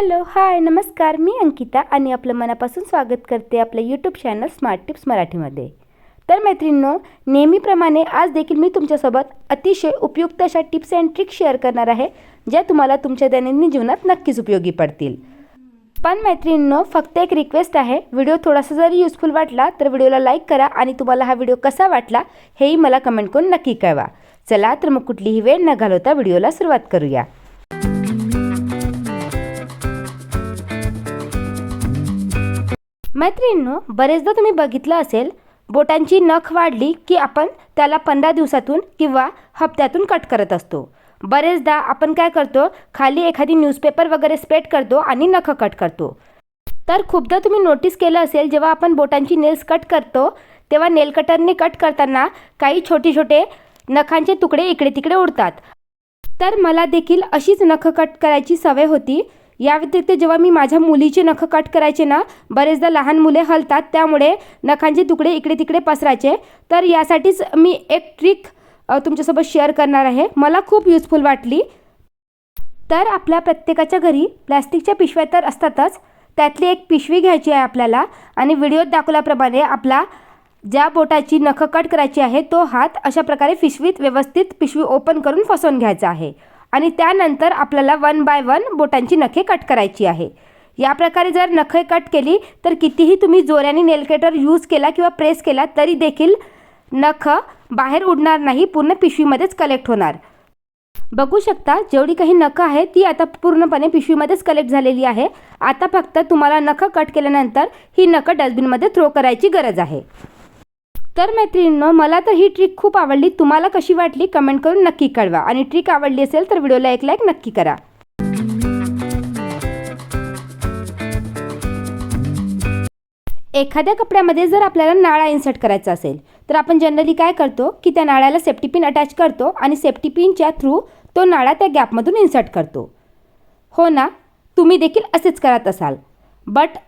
Hello hi नमस्कार. मी अंकिता आणि आपलं मनापासून स्वागत करते आपलं यूट्यूब चॅनल स्मार्ट टिप्स मराठीमध्ये. तर मैत्रिणींनो नेहमीप्रमाणे आज देखील मी तुमच्यासोबत अतिशय उपयुक्त अशा टिप्स अँड ट्रिक्स शेअर करणार आहे ज्या तुम्हाला तुमच्या दैनंदिन जीवनात नक्कीच उपयोगी पडतील. पण मैत्रिणींनो फक्त एक रिक्वेस्ट आहे. व्हिडिओ थोडासा जरी युजफुल वाटला तर व्हिडिओला लाईक करा आणि तुम्हाला हा व्हिडिओ कसा वाटला हेही मला कमेंट करून नक्की कळवा. चला तर मग कुठलीही वेळ न घालवता व्हिडिओला सुरुवात करूया. मैत्रिणींनो बरेचदा तुम्ही बघितलं असेल बोटांची नख वाढली की आपण त्याला पंधरा दिवसातून किंवा हप्त्यातून कट करत असतो. बरेचदा आपण काय करतो खाली एखादी न्यूजपेपर वगैरे स्प्रेड करतो आणि नख कट करतो. तर खूपदा तुम्ही नोटीस केलं असेल जेव्हा आपण बोटांची नेल्स कट करतो तेव्हा नेल कटरने कट करताना काही छोटे छोटे नखांचे तुकडे इकडे तिकडे उडतात. तर मला देखील अशीच नख कट करायची सवय होती. या व्यतिरिक्त जेव्हा मी माझ्या मुलीचे नख कट करायचे ना बरेचदा लहान मुले हलतात त्यामुळे नखांचे तुकडे इकडे तिकडे पसरायचे. तर यासाठीच मी एक ट्रिक तुमच्यासोबत शेअर करणार आहे. मला खूप युजफुल वाटली. तर आपल्या प्रत्येकाच्या घरी प्लॅस्टिकच्या पिशव्या तर असतातच. त्यातली एक पिशवी घ्यायची आहे आपल्याला आणि व्हिडिओत दाखवल्याप्रमाणे आपला ज्या बोटाची नखं कट करायची आहे तो हात अशा प्रकारे पिशवीत व्यवस्थित पिशवी ओपन करून फसवून घ्यायचा आहे. आणि त्यानंतर आपल्याला वन बाय वन बोटांची नखे कट करायची आहे. या प्रकारे जर नखे कट केली तर कितीही तुम्ही जोऱ्याने नेलकटर यूज केला किंवा प्रेस केला तरी देखील नख बाहेर उडणार नाही पूर्ण पिशवीमध्येच कलेक्ट होणार. बघू शकता जेवढी काही नखं आहे ती आता पूर्णपणे पिशवीमध्येच कलेक्ट झालेली आहे. आता फक्त तुम्हाला नखं कट केल्यानंतर ही नखं डस्टबिनमध्ये थ्रो करायची गरज आहे. तर मैत्रिणींनो मला तर ही ट्रिक खूप आवडली. तुम्हाला कशी वाटली कमेंट करून नक्की कळवा. आणि ट्रिक आवडली असेल तर व्हिडिओला एक लाईक नक्की करा. एखाद्या कपड्यामध्ये जर आपल्याला नाळा इन्सर्ट करायचा असेल तर आपण जनरली काय करतो की त्या नाळ्याला सेफ्टी पिन अटॅच करतो आणि सेफ्टी पिनच्या थ्रू तो नाळा त्या गॅपमधून इन्सर्ट करतो. हो ना? तुम्ही देखील असेच करत असाल. बट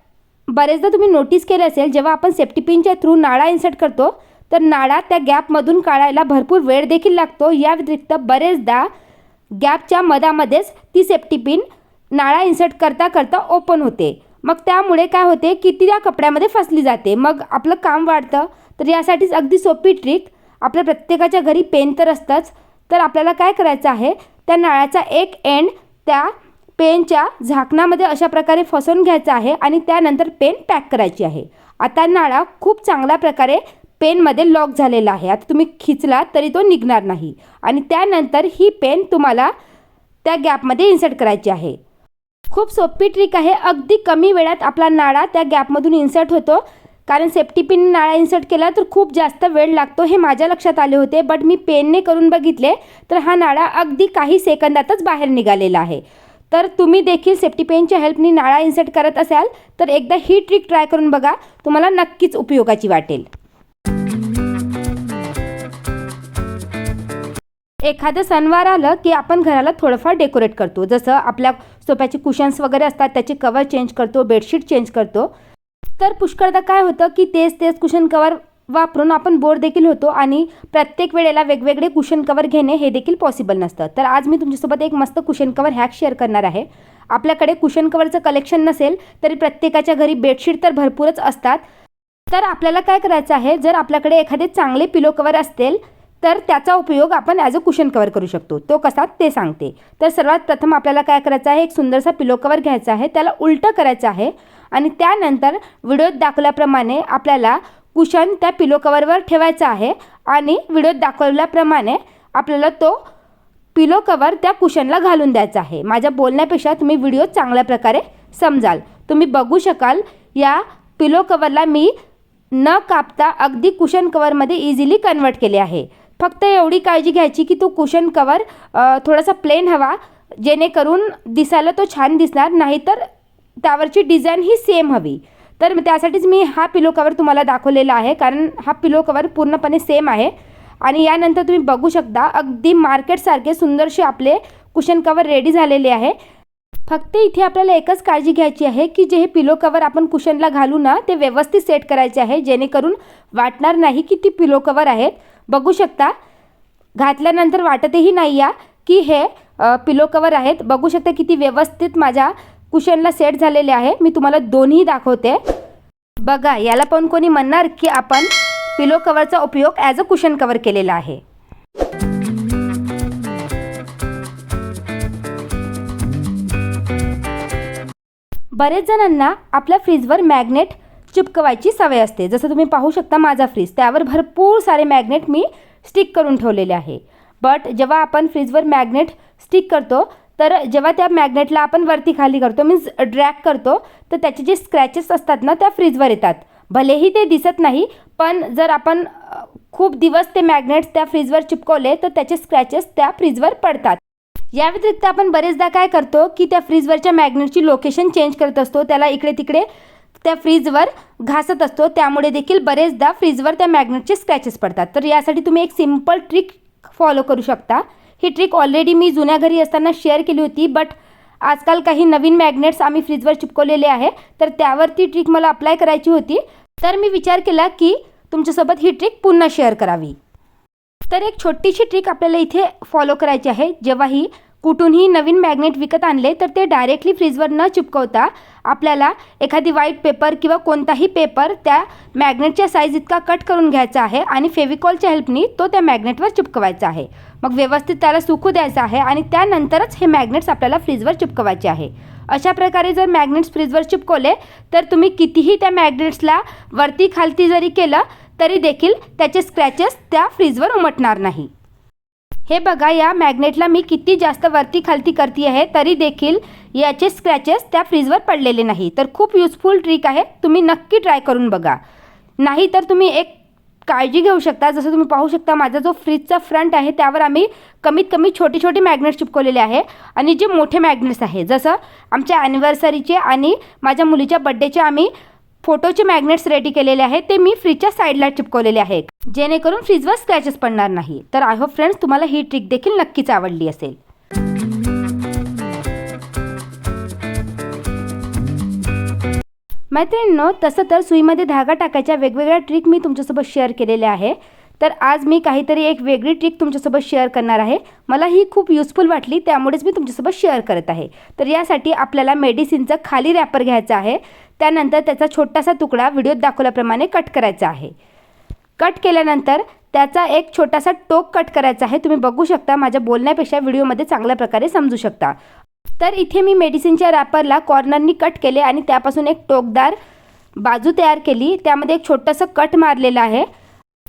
बरेचदा तुम्ही नोटीस केलं असेल जेव्हा आपण सेफ्टी पिनच्या थ्रू नाळा इन्सर्ट करतो तर नाळा त्या गॅपमधून काढायला भरपूर वेळ देखील लागतो. या व्यतिरिक्त बरेचदा गॅपच्या मधामध्येच ती सेफ्टी पिन नाळा इन्सर्ट करता करता ओपन होते. मग त्यामुळे काय होते की ती त्या कपड्यामध्ये फसली जाते. मग आपलं काम वाढतं. तर यासाठीच अगदी सोपी ट्रिक आपल्या प्रत्येकाच्या घरी पेन तर असतंच. तर आपल्याला काय करायचं आहे? त्या नाळ्याचा एक एंड त्या पेनच्या झाकणामध्ये अशा प्रकारे फसवून घ्यायचा आहे आणि त्यानंतर पेन पॅक करायची आहे. आता नाळा खूप चांगल्या प्रकारे पेनमध्ये लॉक झालेला आहे. आता तुम्ही खिचला तरी तो निघणार नाही. आणि त्यानंतर ही पेन तुम्हाला त्या गॅपमध्ये इन्सर्ट करायची आहे. खूप सोपी ट्रिक आहे. अगदी कमी वेळात आपला नाळा त्या गॅपमधून इन्सर्ट होतो. कारण सेफ्टी पिन नाळा इन्सर्ट केला तर खूप जास्त वेळ लागतो हे माझ्या लक्षात आले होते. बट मी पेनने करून बघितले तर हा नाळा अगदी काही सेकंदातच बाहेर निघालेला आहे. तर तुम्ही देखील सेफ्टी पेनच्या हेल्पनी नाळा इन्सर्ट करत असाल तर एकदा ही ट्रिक ट्राय करून बघा तुम्हाला नक्कीच उपयोगाची वाटेल. एखादं सणवार आलं की आपण घराला थोडंफार डेकोरेट करतो जसं आपल्या सोप्याचे कुशन्स वगैरे असतात त्याचे कवर चेंज करतो बेडशीट चेंज करतो. तर पुष्कळदा काय होतं की तेच तेच कुशन कवर वापरून आपण बोर देखील होतो आणि प्रत्येक वेळेला वेगवेगळे कुशन कवर घेणे हे देखील पॉसिबल नसतं. तर आज मी तुमच्यासोबत एक मस्त कुशन कवर हॅक शेअर करणार आहे. आपल्याकडे कुशन कवरचं कलेक्शन नसेल तरी प्रत्येकाच्या घरी बेडशीट तर भरपूरच असतात. तर आपल्याला काय करायचं आहे जर आपल्याकडे एखादे चांगले पिलो कवर असतील तर त्याचा उपयोग आपण ॲज अ कुशन कवर करू शकतो. तो कसा? ते सांगते. तर सर्वात प्रथम आपल्याला काय करायचं आहे एक सुंदरसा पिलो कवर घ्यायचा आहे त्याला उलटं करायचं आहे आणि त्यानंतर व्हिडिओत दाखवल्याप्रमाणे आपल्याला कुशन त्या पिलो कवरवर ठेवायचा आहे आणि व्हिडिओत दाखवल्याप्रमाणे आपल्याला तो पिलो कवर त्या कुशनला घालून द्यायचा आहे. माझ्या बोलण्यापेक्षा तुम्ही व्हिडिओ चांगल्या प्रकारे समजाल. तुम्ही बघू शकाल या पिलो कवरला मी न कापता अगदी कुशन कवरमध्ये इझिली कन्वर्ट केले आहे. फक्त एवढी काळजी घ्यायची की तो कुशन कवर थोडासा प्लेन हवा जेणेकरून दिसायला तो छान दिसणार नाहीतर त्यावरची डिझाईन ही सेम हवी. तर त्यासाठीच मी हा पिलो कवर तुम्हाला दाखवलेला आहे. कारण हा पिलो कवर पूर्णपणे सेम आहे. आणि यानंतर तुम्ही बघू शकता अगदी मार्केटसारखे सुंदरसे आपले कुशन कवर रेडी झालेले आहे. फक्त इथे आपल्याला एकच काळजी घ्यायची आहे की जे हे पिलो कवर आपण कुशनला घालू ना ते व्यवस्थित सेट करायचे आहे. जेणेकरून वाटणार नाही की ती पिलो कवर आहेत. बघू शकता घातल्यानंतर वाटतही नाही या की हे पिलो कवर आहेत. बघू शकता किती व्यवस्थित माझ्या कुशनला सेट झालेले आहे. मी तुम्हाला दोन्ही दाखवते. बघा याला पण कोणी म्हणणार की आपण पिलो कवरचा उपयोग ॲज अ कुशन कवर केलेला आहे. बरेच जणांना आपल्या फ्रीजवर मॅग्नेट चिपकवायची सवय असते. जसं तुम्ही पाहू शकता माझा फ्रीज त्यावर भरपूर सारे मॅग्नेट मी स्टिक करून ठेवलेले आहे. बट जेव्हा आपण फ्रीजवर मॅग्नेट स्टिक करतो तर जेव्हा त्या मॅग्नेटला आपण वरती खाली करतो मीन्स ड्रॅग करतो तर त्याचे जे स्क्रॅचेस असतात ना त्या फ्रीजवर येतात. भलेही ते दिसत नाही पण जर आपण खूप दिवस ते मॅग्नेट्स त्या फ्रीजवर चिपकवले तर त्याचे स्क्रॅचेस त्या फ्रीजवर पडतात. या व्यतिरिक्त आपण बरेचदा काय करतो की त्या फ्रीजवरच्या मॅग्नेटची लोकेशन चेंज करत असतो त्याला इकडे तिकडे त्या फ्रीजवर घासत असतो त्यामुळे देखील बरेचदा फ्रीजवर त्या मॅग्नेटचे स्क्रॅचेस पडतात. तर यासाठी तुम्ही एक सिंपल ट्रिक फॉलो करू शकता. ही ट्रिक ऑलरेडी मी जुन्या घरी असताना शेअर केली होती बट आजकाल काही नवीन मॅग्नेट्स आम्ही फ्रीजवर चिपकवलेले आहे तर त्यावर ती ट्रिक मला अप्लाय करायची होती. तर मी विचार केला की तुमच्यासोबत ही ट्रिक पुन्हा शेअर करावी. तर एक छोटीशी ट्रिक आपल्याला इथे फॉलो करायची आहे जेव्हाही कुठूनही नवीन मॅग्नेट विकत आणले तर ते डायरेक्टली फ्रीजवर न चिपकवता आपल्याला एखादी व्हाईट पेपर किंवा कोणताही पेपर त्या मॅग्नेटच्या साईज इतका कट करून घ्यायचा आहे आणि फेविकॉलच्या हेल्पनी तो त्या मॅग्नेटवर चिपकवायचा आहे. मग व्यवस्थित त्याला सुकू द्यायचं आहे आणि त्यानंतरच हे मॅग्नेट्स आपल्याला फ्रीजवर चिपकवायचे आहे. अशा प्रकारे जर मॅग्नेट्स फ्रीजवर चिपकवले तर तुम्ही कितीही त्या मॅग्नेट्सला वरती खालती जरी केलं तरी देखील त्याचे स्क्रॅचेस त्या फ्रीजवर उमटणार नाही. हे बघा या मॅग्नेटला मी किती जास्त वरती खालती करते आहे तरी देखील याचे स्क्रॅचेस त्या फ्रीजवर पडलेले नाही. तर खूप युजफुल ट्रिक आहे तुम्ही नक्की ट्राय करून बघा. नाही तर तुम्ही एक काळजी घेऊ शकता जसं तुम्ही पाहू शकता माझा जो फ्रीजचा फ्रंट आहे त्यावर आम्ही कमीत कमी छोटे छोटे मॅग्नेट्स चिपकवलेले आहे. आणि जे मोठे मॅग्नेट्स आहे जसं आमच्या ॲनिव्हर्सरीचे आणि माझ्या मुलीच्या बड्डेचे आम्ही फोटोचे मॅग्नेट्स रेडी केलेले आहेत ते मी फ्रीजच्या साईडला चिपकवलेले आहे जेणेकरून फ्रीजवर स्क्रॅचेस पडणार नाही. तर आय होप फ्रेंड्स तुम्हाला ही ट्रिक देखील नक्कीच आवडली असेल. मैत्रिणींनो तसं तर सुईमध्ये धागा टाकायच्या वेगवेगळ्या ट्रिक मी तुमच्यासोबत शेअर केलेल्या आहे. तर आज मी काहीतरी एक वेगळी ट्रिक तुमच्यासोबत शेअर करणार आहे. मला ही खूप युजफुल वाटली त्यामुळेच मी तुमच्यासोबत शेअर करत आहे. तर यासाठी आपल्याला मेडिसिनचं खाली रॅपर घ्यायचं आहे. त्यानंतर त्याचा छोटासा तुकडा व्हिडिओत दाखवल्याप्रमाणे कट करायचा आहे. कट केल्यानंतर त्याचा एक छोटासा टोक कट करायचा आहे. तुम्ही बघू शकता माझ्या बोलण्यापेक्षा व्हिडिओमध्ये चांगल्या प्रकारे समजू शकता. तर इथे मी मेडिसिनच्या रॅपरला कॉर्नरनी कट केले आणि त्यापासून एक टोकदार बाजू तयार केली. त्यामध्ये एक छोटंसं कट मारलेलं आहे.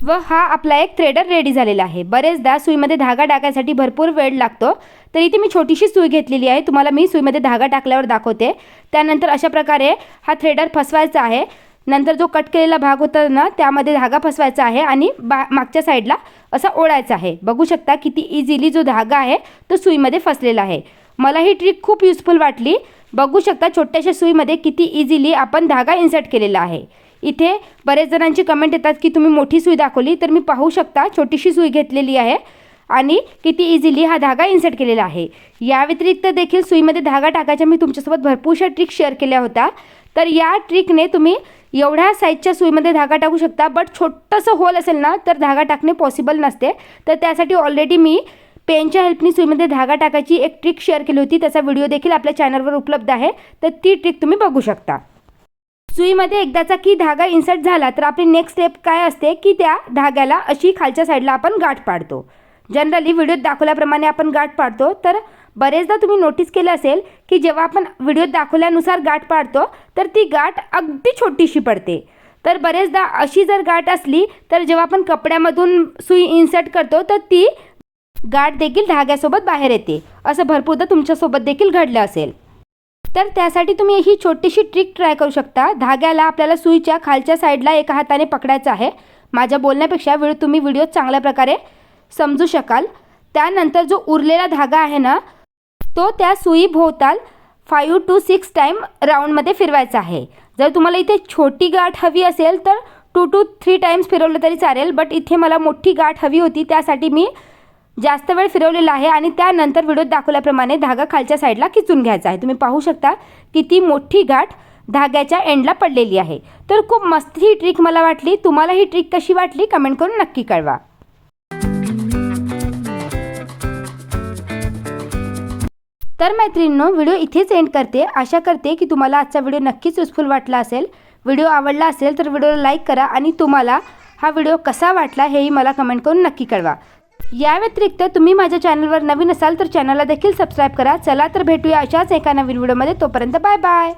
व हा आपला एक थ्रेडर रेडी झालेला आहे. बरेचदा सुईमध्ये धागा टाकायसाठी भरपूर वेळ लागतो. तर इथे मी छोटीशी सुई घेतलेली आहे. तुम्हाला मी सुईमध्ये धागा टाकल्यावर दाखवते. त्यानंतर अशा प्रकारे हा थ्रेडर फसवायचा आहे. नंतर जो कट केलेला भाग होता ना त्यामध्ये धागा फसवायचा आहे आणि बा मागच्या साईडला असा ओढायचा आहे. बघू शकता किती इझिली जो धागा आहे तो सुईमध्ये फसलेला आहे. मला ही ट्रिक खूप युजफुल वाटली. बघू शकता छोट्याशा सुईमध्ये किती इझिली आपण धागा इन्सर्ट केलेला आहे. इथे बरेच जणांची कमेंट येतात की तुम्ही मोठी सुई दाखवली तर मी पाहू शकता छोटीशी सुई घेतलेली आहे आणि किती इझिली हा धागा इन्सर्ट केलेला आहे. या व्यतिरिक्त देखील सुईमध्ये धागा टाकायच्या मी तुमच्यासोबत भरपूरशा ट्रिक शेअर केल्या होत्या. तर या ट्रिकने तुम्ही एवढ्या साईजच्या सुईमध्ये धागा टाकू शकता बट छोटंसं होल असेल ना तर धागा टाकणे पॉसिबल नसते. तर त्यासाठी ऑलरेडी मी पेनच्या हेल्पनी सुईमध्ये धागा टाकायची एक ट्रिक शेअर केली होती. त्याचा व्हिडिओ देखील आपल्या चॅनलवर उपलब्ध आहे. तर ती ट्रिक तुम्ही बघू शकता. सुईमध्ये एकदाचा की धागा इन्सर्ट झाला तर आपली नेक्स्ट स्टेप काय असते की त्या धाग्याला अशी खालच्या साईडला आपण गाठ पाडतो. जनरली व्हिडिओत दाखवल्याप्रमाणे आपण गाठ पाडतो. तर बरेचदा तुम्ही नोटीस केलं असेल की जेव्हा आपण व्हिडिओत दाखवल्यानुसार गाठ पाडतो तर ती गाठ अगदी छोटीशी पडते. तर बरेचदा अशी जर गाठ असली तर जेव्हा आपण कपड्यामधून सुई इन्सर्ट करतो तर ती गाठ देखील धाग्यासोबत बाहेर येते. असं भरपूरदा तुमच्यासोबत देखील घडलं असेल. तर त्यासाठी तुम्ही ही छोटीशी ट्रिक ट्राय करू शकता. धाग्याला आपल्याला सुईच्या खालच्या साईडला एका हाताने पकडायचं आहे. माझ्या बोलण्यापेक्षा वेळ तुम्ही व्हिडिओ चांगल्या प्रकारे समजू शकाल. त्यानंतर जो उरलेला धागा आहे ना तो त्या सुई भोवताल फाईव्ह टू सिक्स टाईम राऊंडमध्ये फिरवायचा आहे. जर तुम्हाला इथे छोटी गाठ हवी असेल तर टू टू थ्री टाईम्स फिरवलं तरी चालेल बट इथे मला मोठी गाठ हवी होती त्यासाठी मी जास्त वेळ फिरवलेला आहे आणि त्यानंतर व्हिडिओत दाखवल्याप्रमाणे धागा खालच्या साईडला खिचून घ्यायचा आहे. तुम्ही पाहू शकता किती मोठी गाठ धाग्याच्या एंडला पडलेली आहे. तर खूप मस्त ही ट्रिक मला वाटली. तुम्हाला ही ट्रिक कशी वाटली कमेंट करून नक्की कळवा. तर मैत्रिणींनो व्हिडिओ इथेच एंड करते. आशा करते की तुम्हाला आजचा व्हिडिओ नक्कीच युजफुल वाटला असेल. व्हिडिओ आवडला असेल तर व्हिडिओला लाईक करा आणि तुम्हाला हा व्हिडिओ कसा वाटला हेही मला कमेंट करून नक्की कळवा. या व्यतिरिक्त तुम्ही माझ्या चॅनलवर नवीन असाल तर चॅनलला देखील सबस्क्राईब करा. चला तर भेटूया अशाच एका नवीन व्हिडिओमध्ये. तोपर्यंत बाय बाय.